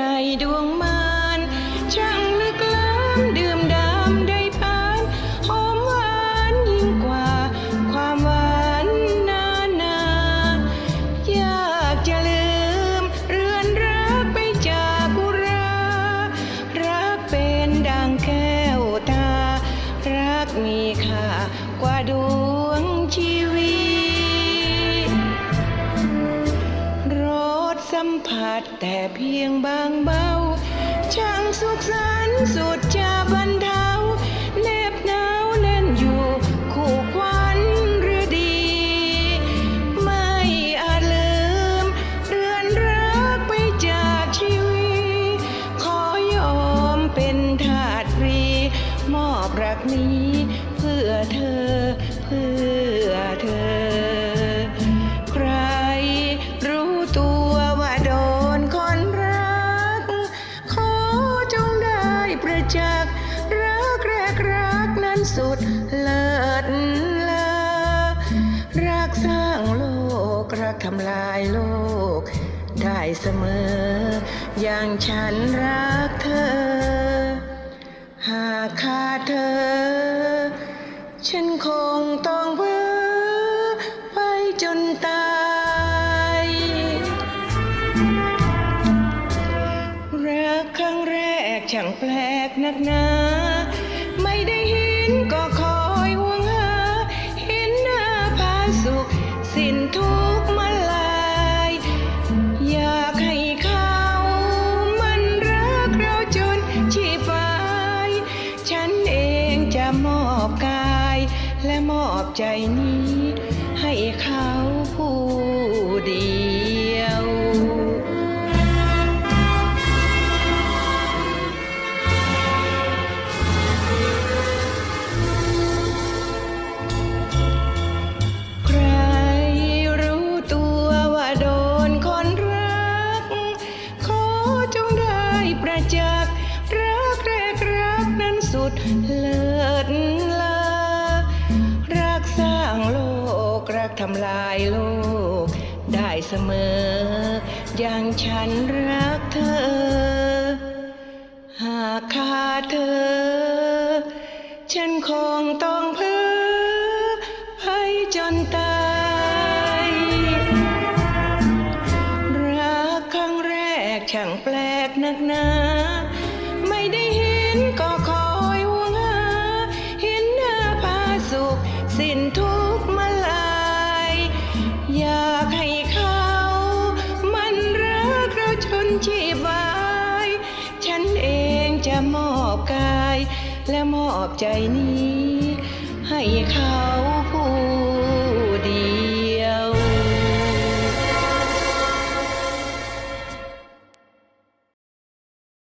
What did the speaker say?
ในดวงมานช่างลึกล้ำดื่มดำได้ปานหอมหวานยิ่งกว่า ความหวานนานายากจะลืม เรือนรักไปจากบุรา รักเป็นดังแก้วตา รักมีค่ากว่าดู ผัดแต่เพียงบางเบา ช่างสุขสันต์สุดจะบรรเทาแนบหนาวแน่นอยู่คู่ควันหรือดี ไม่อาจลืม เรือนรักไปจากชีวิต ขอยอมเป็นทาสรี มอบรักนี้ เพื่อเธอเพื่อ สุดเลิศเลอรักสร้างโลก รักทำลายโลก ได้เสมอ อย่างฉันรักเธอ หากขาดเธอ ฉันคงต้องเพ้อไปจนตาย รักครั้งแรกช่างแปลกนักหนา มอบใจนี้ ให้เขาผู้เดียวใครรู้ตัวว่าโดนคนรักขอจงได้ประจักษ์รักแรกรักนั้นสุดเล รักทำลายโลก ได้เสมอ อย่างฉันรักเธอ หากขาดเธอ ฉันคงต้องเพ้อไปจนตาย รักครั้งแรกช่างแปลกนักหนา ชีพไว้ฉันเองจะมอบกาย และมอบใจนี้ ให้เขาผู้